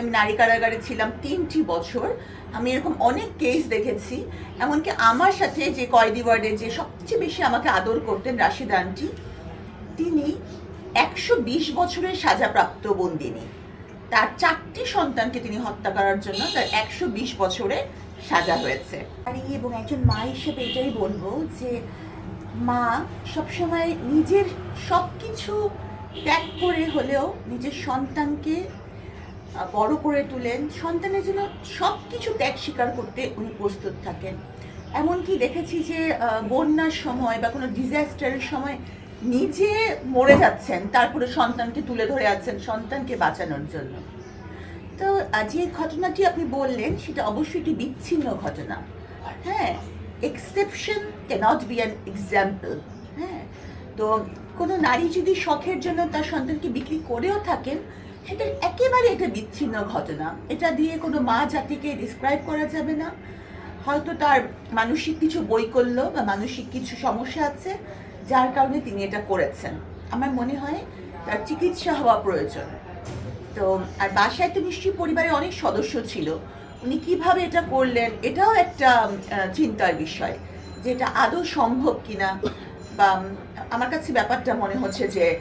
আমি নারী কারাগারে ছিলাম তিনটি বছর। আমি এরকম অনেক কেস দেখেছি। এমনকি আমার সাথে যে কয়েদি ওয়ার্ডে যে সবচেয়ে বেশি আমাকে আদর করতেন রাশিদ আন্টি, তিনি একশো বিশ বছরের সাজাপ্রাপ্ত বন্দিনী। তার চারটি সন্তানকে তিনি হত্যা করার জন্য তার একশো বিশ বছরে সাজা হয়েছে। আর এবং একজন মা হিসেবে এটাই বলব যে, মা সবসময় নিজের সব কিছু ত্যাগ করে হলেও নিজের সন্তানকে বড় করে তুলেন। সন্তানের জন্য সব কিছু ত্যাগ স্বীকার করতে উনি প্রস্তুত থাকেন। এমনকি দেখেছি যে বন্যার সময় বা কোনো ডিজাস্টারের সময় নিজে মরে যাচ্ছেন, তারপরে সন্তানকে তুলে ধরে আছেন সন্তানকে বাঁচানোর জন্য। তো যে ঘটনাটি আপনি বললেন, সেটা অবশ্যই একটি বিচ্ছিন্ন ঘটনা। হ্যাঁ exception cannot be an example হ্যাঁ তো কোনো নারী যদি শখের জন্য তার সন্তানকে বিক্রি করেও থাকেন, সেটা একেবারে এটা বিচ্ছিন্ন ঘটনা। এটা দিয়ে কোনো মা জাতিকে ডিসক্রাইব করা যাবে না। হয়তো তার মানসিক কিছু বৈকল্য বা মানসিক কিছু সমস্যা আছে, যার কারণে তিনি এটা করেছেন। আমার মনে হয় তার চিকিৎসা হওয়া প্রয়োজন। তো, আর বাসায় তো নিশ্চয়ই পরিবারে অনেক সদস্য ছিল। উনি কীভাবে এটা করলেন, এটাও একটা চিন্তার বিষয় যে এটা আদৌ সম্ভব কিনা। বা আমার কাছে ব্যাপারটা মনে হচ্ছে যে, এ-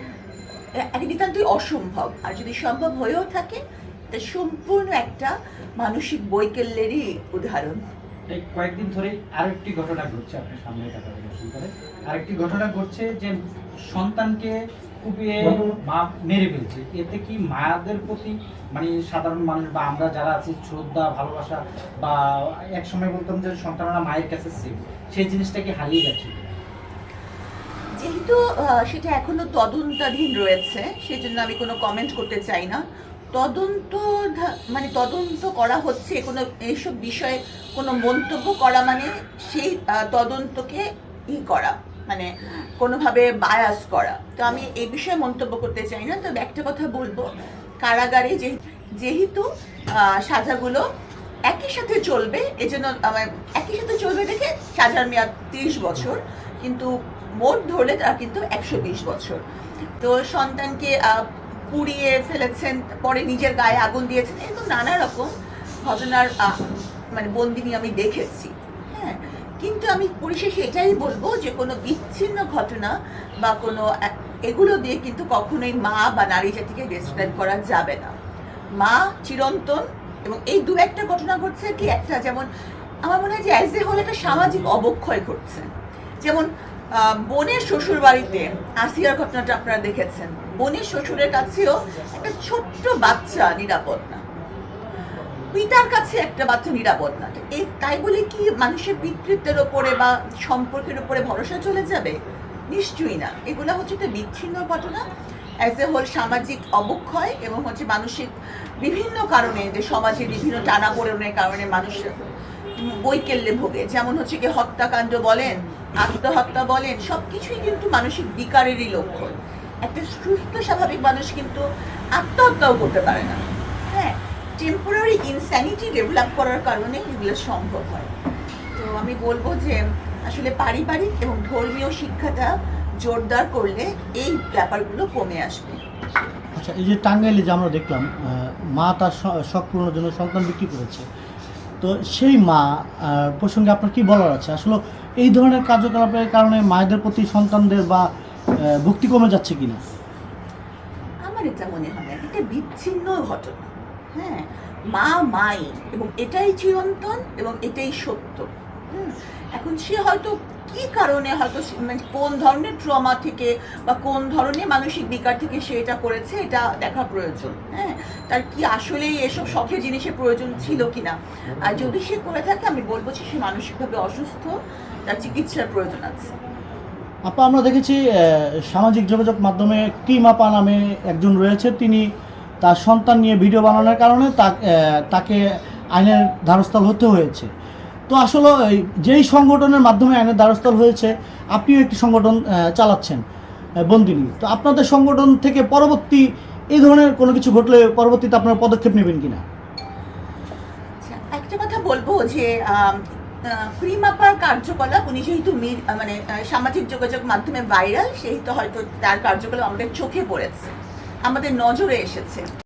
এক নিতান্তই অসম্ভব। আর যদি সম্ভব হয়েও থাকে, তা সম্পূর্ণ একটা মানসিক বৈকল্যেরই উদাহরণ। কয়েকদিন ধরে আরেকটি ঘটনা ঘটছে আপনার সামনে করে আরেকটি ঘটনা ঘটছে যে সন্তানকে কুপিয়ে মা মেরে ফেলছে। এতে কি মায়াদের প্রতি মানে সাধারণ মানুষ বা আমরা যারা আছি, শ্রদ্ধা, ভালোবাসা বা এক সময় বলতাম যে সন্তানরা মায়ের কাছে সেভ সেই জিনিসটা কি হারিয়ে যাচ্ছে যেহেতু সেটা এখনও তদন্তাধীন রয়েছে, সেজন্য আমি কোনো কমেন্ট করতে চাই না। তদন্ত মানে তদন্ত করা হচ্ছে, কোনো এইসব বিষয়ে কোনো মন্তব্য করা মানে সেই তদন্তকে ই করা মানে কোনোভাবে বায়াস করা। তো আমি এই বিষয়ে মন্তব্য করতে চাই না, তবে একটা কথা বলব, কারাগারে যে, যেহেতু সাজাগুলো একই সাথে চলবে, এজন্য একই সাথে চলবে দেখে সাজার মেয়াদ তিরিশ বছর, কিন্তু মোট ধরলে তারা কিন্তু একশো বিশ বছর। তো সন্তানকে পুড়িয়ে ফেলেছেন, পরে নিজের গায়ে আগুন দিয়েছেন, এরকম নানা রকম ঘটনার মানে বন্দিনী আমি দেখেছি। হ্যাঁ কিন্তু আমি পরিশেষে এটাই বলব যে কোনো বিচ্ছিন্ন ঘটনা বা কোনো এগুলো দিয়ে কিন্তু কখনোই মা বা নারী জাতিকে ডিসক্রাইব করা যাবে না। মা চিরন্তন এবং এই দু একটা ঘটনা ঘটছে কি একটা, যেমন আমার মনে হয় যে অ্যাজ এ হোল একটা সামাজিক অবক্ষয় ঘটছে। যেমন বোনের শ্বশুর বাড়িতে আসিয়ার ঘটনাটা আপনারা দেখেছেন। বোনের শ্বশুরের কাছেও একটা ছোট্ট বাচ্চা নিরাপদ না। পিতার কাছে একটা বাচ্চা নিরাপদ না। এই তাই বলে কি মানুষের পিতৃত্বের ওপরে বা সম্পর্কের উপরে ভরসা চলে যাবে? নিশ্চয়ই না। এগুলো হচ্ছে একটা বিচ্ছিন্ন ঘটনা। অ্যাজ এ হোল সামাজিক অবক্ষয় এবং হচ্ছে মানসিক বিভিন্ন কারণে যে সমাজের বিভিন্ন টানাপোড়েনের কারণে মানুষ বৈকল্যে ভোগে। যেমন হচ্ছে কি হত্যাকাণ্ড বলেন, আত্মহত্যা বলেন সব কিছুই কিন্তু মানসিক বিকারেরই লক্ষণ। একটা সুস্থ, স্বাভাবিক মানুষ কিন্তু আত্মহত্যাও করতে পারে না। হ্যাঁ টেম্পোরারি ইনস্যানিটি ডেভেলপ করার কারণে এগুলো সম্ভব হয়। তো আমি বলব যে আসলে পারিবারিক এবং ধর্মীয় শিক্ষাটা জোরদার করলে এই ব্যাপারগুলো কমে আসবে। আচ্ছা এই যে টাঙ্গাইলে যে আমরা দেখলাম মা তার শখ পূরণের জন্য সন্তান বিক্রি করেছে। তো সেই মা প্রসঙ্গে আপনার কি বলার আছে? আসলে এই ধরনের কার্যকলাপের কারণে মায়েদের প্রতি সন্তানদের বা ভক্তি কমে যাচ্ছে কিনা? আমার এটা মনে হয় না। এটা বিচ্ছিন্ন ঘটনা। হ্যাঁ মা মাই এবং এটাই চিরন্তন এবং এটাই সত্য। এখন সে হয়তো কি কারণে হয়তো মানে কোন ধরনের ট্রমা থেকে বা কোন ধরনের মানসিক বিকার থেকে সে এটা করেছে, এটা দেখা প্রয়োজন হ্যাঁ? তার কি আসলেই এসব শখের জিনিসের প্রয়োজন ছিল কিনা? আর যদি সে করে থাকে, আমি বলব যে সে মানসিকভাবে অসুস্থ, তার চিকিৎসার প্রয়োজন আছে। আপা, আমরা দেখেছি সামাজিক যোগাযোগ মাধ্যমে টিম আপা নামে একজন রয়েছে, তিনি তার সন্তান নিয়ে ভিডিও বানানোর কারণে তাকে আইনের ধারস্থল হতে হয়েছে। তো আসলে যেই সংগঠনের মাধ্যমে আইনের দ্বারস্থল হয়েছে আপনিও একটি সংগঠন চালাচ্ছেন বন্দিনী তো আপনাদের সংগঠন থেকে পরবর্তী এই ধরনের কোনো কিছু ঘটলে পরবর্তীতে আপনারা পদক্ষেপ নেবেন কিনা? আচ্ছা, একটা কথা বলব যে ক্রিমাপার কার্যকলাপ উনি যেহেতু মানে সামাজিক যোগাযোগ মাধ্যমে ভাইরাল সেহেতু হয়তো তার কার্যকলাপ আমাদের চোখে পড়েছে আমাদের নজরে এসেছে।